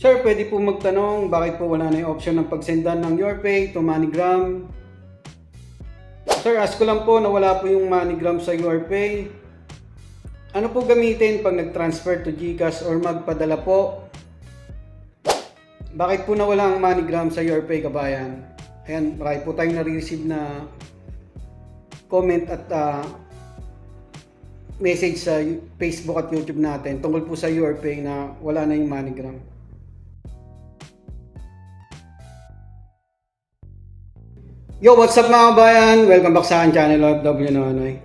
Sir, pwede po magtanong bakit po wala na yung option ng pagsendan ng YourPay to MoneyGram? Sir, ask ko lang po na wala po yung MoneyGram sa YourPay. Ano po gamitin pag nag-transfer to GCash or magpadala po? Bakit po nawala ang MoneyGram sa YourPay kabayan? Ayan, marami po tayong nare-receive na comment at ah, message sa Facebook at YouTube natin tungkol po sa YourPay na wala na yung MoneyGram. Yo, what's up mga kabayan? Welcome back sa akin channel of W Nonoy.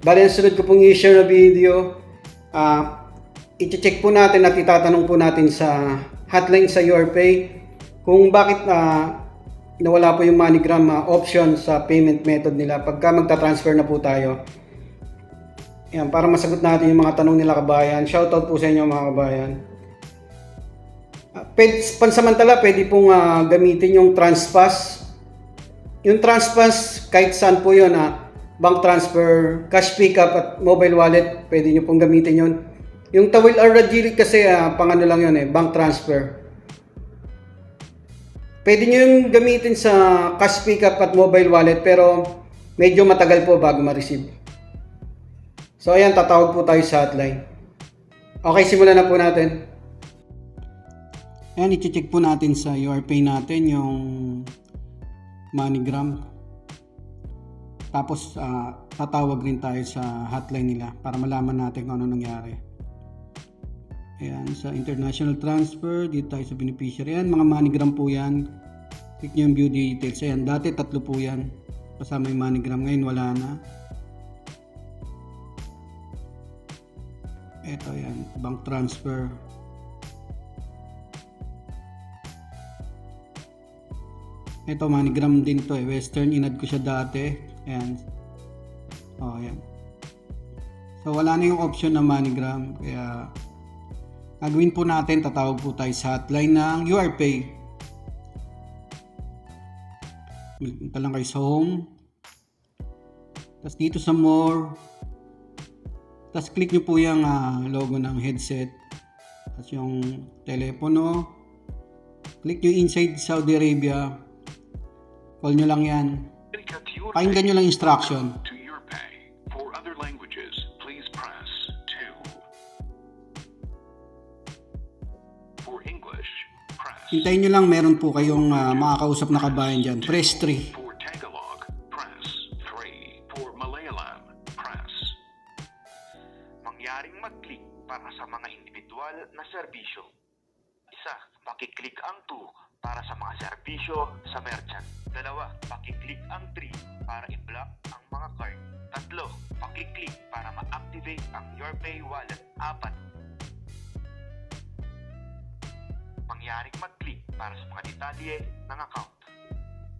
Bali, ang sunod ko pong i-share na video, ah, i-check po natin at itatanong po natin sa hotline sa YourPay kung bakit ah, nawala po yung MoneyGram ah, option sa payment method nila pagka magta-transfer na po tayo. Yan, para masagot natin yung mga tanong nila kabayan. Shoutout po sa inyo mga kabayan. Uh, pansamantala, pwede pong ah, gamitin yung transpass. Yung transpass, kahit saan po yun, ah, bank transfer, cash pickup at mobile wallet, pwede nyo pong gamitin yun. Yung Tawil RG kasi, ah, pang ano lang yun eh, bank transfer. Pwede nyo yung gamitin sa cash pickup at mobile wallet, pero medyo matagal po bago ma-receive. So ayan, tatawag po tayo sa hotline. Okay, simulan na po natin. Ayan, i-check po natin sa URPay natin yung MoneyGram. Tapos, ah, tatawag rin tayo sa hotline nila para malaman natin kung ano nangyari. Ayan, sa international transfer, dito tayo sa beneficiary. Ayan, mga MoneyGram po yan. Click nyo yung view details. Ayan, dati tatlo po yan. Kasama yung MoneyGram. Ngayon, wala na. Ito yan, bank transfer. Ito, MoneyGram din to eh. Western, inad ko siya dati. Ayan. Oh, ayan. So, wala na yung option na MoneyGram. Kaya, gagawin po natin, tatawag po tayo sa hotline ng URPay. Punta lang kayo sa home. Tapos dito sa more, tapos click nyo po yung ah, logo ng headset. Tapos yung telepono. Click nyo inside Saudi Arabia. Call nyo lang yan. Pakinggan nyo lang instruction. to your pay. For other languages, please press 2. For English, press Hintayin nyo lang meron po kayong ah, makakausap na kabayan dyan. Press 3. For Tagalog, press 3. For Malayalam, press Mangyaring mag-click para sa mga individual na serbisyo. Isa, pakiclick ang 2 para sa mga serbisyo sa merchant. Dalawa, pakiclick ang 3 para i-block ang mga card. Tatlo, pakiclick para ma-activate ang YourPay wallet. Apat, mangyaring mag-click para sa mga detalye ng account.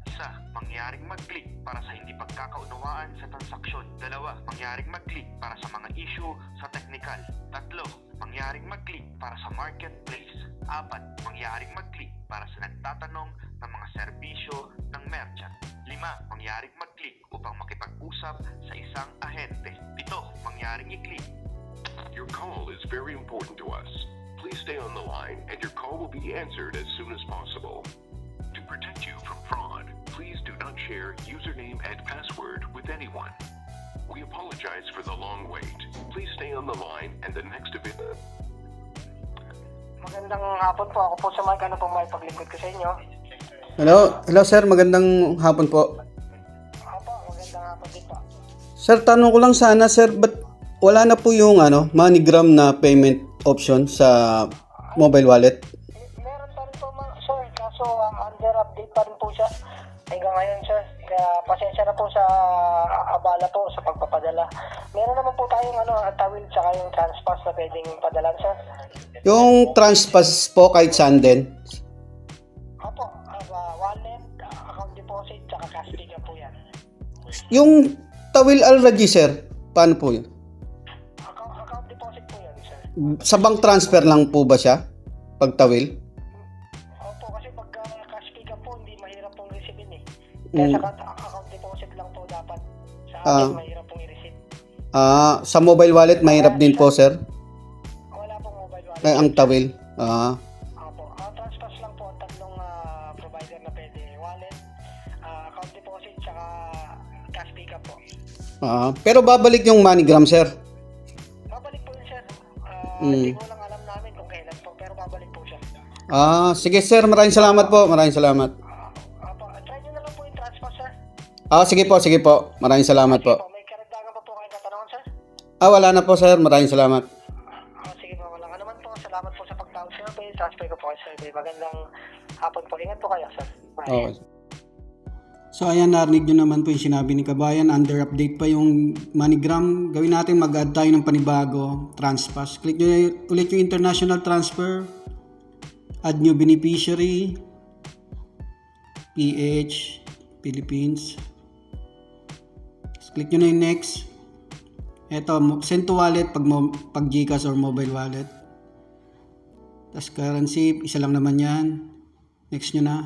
Isa, mangyaring mag-click para sa hindi pagkakaunawaan sa transaksyon. Dalawa, mangyaring mag-click para sa mga issue sa technical. Tatlo, mangyaring mag-click para sa marketplace. Apat, mangyaring mag-click para sa nagtatanong ng mga serbisyo ng merchant. Lima, mangyaring mag-click upang makipag-usap sa isang ahente. Pito, mangyaring i-click Your call is very important to us. Please stay on the line and your call will be answered as soon as possible. To protect you from fraud, please do not share username and password with anyone. We apologize for the long wait. Please stay on the line and the next event. Magandang hapon po. Ako po sa mic. Ano po may paglingkod ko sa inyo? Hello, hello sir, magandang hapon po. Opo, magandang hapon din po. Sir, tanong ko lang sana sir, ba't wala na po yung ano, MoneyGram na payment option sa mobile wallet? M- meron pa rin po mga sir. Kaso um, under update pa rin po siya. Hanggang ngayon sir. Kaya pasensya na po sa uh, abala po sa pagpapadala. Meron naman po tayong ano, tawil tsaka yung transpass na pwedeng padalan sir. Yung transpass po kahit saan din. Opo, uh, wallet, uh, account deposit, tsaka cash pickup po yan. Yung Tawil Al-Raji sir, paano po yun? Account, account deposit po yan sir. Sa bank transfer lang po ba siya? Pag Tawil? Opo, kasi pagka cash pickup po, hindi mahirap pong. Mm. Kaya sa account lang po dapat. Sa akin, ah. mahirap pong i-receive. Ah, sa mobile wallet mahirap din po, sir. Wala pong mobile wallet. Ay, ang tawil. Ah, Apo. Ah, transfers lang po ang tatlong ah, provider na pwede. Wallet, ah, account deposit, tsaka cash pickup po. ah. Pero babalik yung MoneyGram, sir. Babalik po yun, sir. Ah, mm. Hindi ko lang alam namin kung kailan po, pero babalik po siya. Ah, sige, sir. Maraming salamat po. Maraming salamat. Ah, sige po, sige po. Maraming salamat po. Po, may karagdagan pa po kayo katanungan, sir? Ah, wala na po sir. Maraming salamat. Ah, sige po, wala ka naman po. Salamat po sa pagtawag sa survey. Transfer ko po kayo sa survey. Magandang hapon po. Ingat po kayo, sir. Bye. Okay. So ayan, narinig nyo naman po yung sinabi ni Kabayan. Under update pa yung MoneyGram. Gawin natin mag-add tayo ng panibago. Transpass. Click nyo ulit yung international transfer. Add new beneficiary. PH. Philippines. Click nyo na yung next. Mo- send to wallet pag, pag Gcash or mobile wallet. Tapos currency, isa lang naman yan. Next nyo na.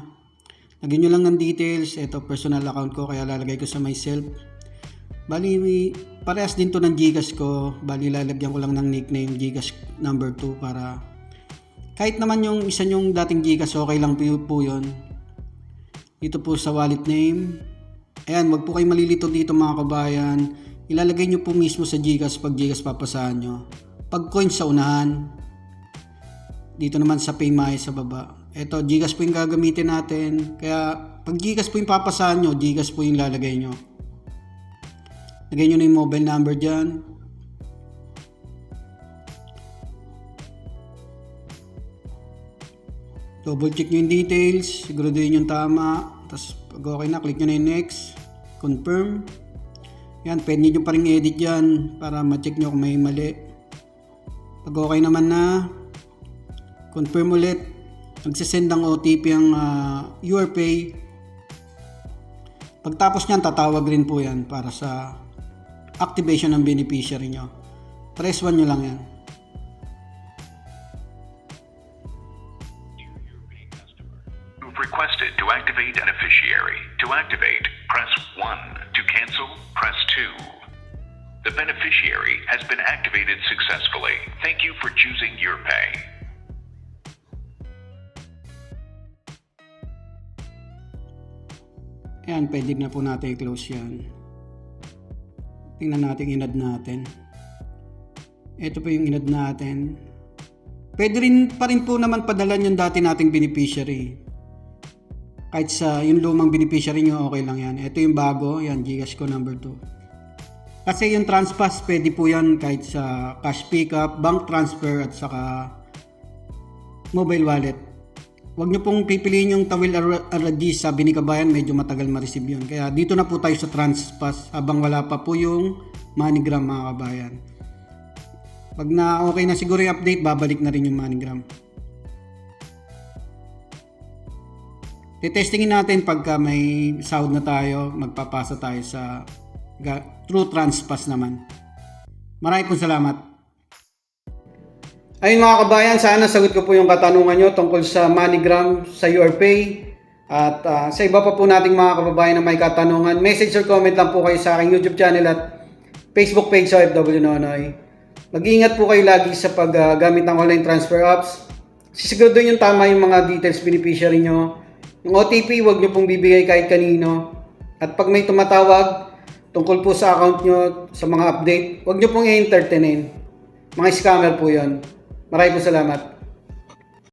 Lagyan nyo lang ng details. Ito, personal account ko, kaya lalagay ko sa myself. Bali, parehas din to ng Gcash ko. Bali, lalagyan ko lang ng nickname Gcash number 2 para kahit naman yung isa yung dating Gcash, okay lang po, po yun. Dito po sa wallet name. Ayan, wag po kayo malilito dito mga kabayan. Ilalagay nyo po mismo sa Gcash pag Gcash papasahan nyo. Pag coin sa unahan, dito naman sa PayMaya sa baba. Ito, Gcash po yung gagamitin natin. Kaya, pag Gcash po yung papasahan nyo, Gcash po yung lalagay nyo. Lagay nyo na yung mobile number dyan. Double check nyo yung details. Siguraduhin yung tama. Tapos, pag okay na, click nyo na yung next. Confirm. Yan, pwede nyo pa rin edit yan para ma-check nyo kung may mali. Pag okay naman na, confirm ulit nagsisend ng OTP ang uh, YourPay pagtapos niyan tatawag rin po yan para sa activation ng beneficiary nyo press 1 nyo lang yan To activate, press 1. To cancel, press 2. The beneficiary has been activated successfully. Thank you for choosing your pay. Ayan, pwede na po natin i-close yan. Tingnan natin inad natin. Ito po yung inad natin. Pwede rin pa rin po naman padalan yung dati nating beneficiary. Kahit sa yung lumang beneficiary nyo, okay lang yan. Ito yung bago, yan, Gcash ko number 2. Kasi yung transpass, pwede po yan kahit sa cash pickup, bank transfer, at saka mobile wallet. Huwag niyo pong pipiliin yung Tawil RD sabi ni Kabayan, medyo matagal ma-receive yun. Kaya dito na po tayo sa Transpass habang wala pa po yung MoneyGram mga kabayan. Pag na okay na siguro yung update, babalik na rin yung MoneyGram. Tetestingin natin pagka may sahod na tayo, magpapasa tayo sa True Transpass naman. Maraming pong salamat. Ayun mga kabayan, sana sagot ko po yung katanungan nyo tungkol sa MoneyGram, sa YourPay. At ah, sa iba pa po nating mga kababayan na may katanungan, message or comment lang po kayo sa aking YouTube channel at Facebook page sa OFW Nonoy. Mag-iingat po kayo lagi sa paggamit ng online transfer apps. Sisiguraduhin yung tama yung mga details beneficiary nyo. Yung OTP, huwag nyo pong bibigay kahit kanino. At pag may tumatawag tungkol po sa account nyo, sa mga update, huwag nyo pong i-entertainin. Mga scammer po yon. Maraming po salamat.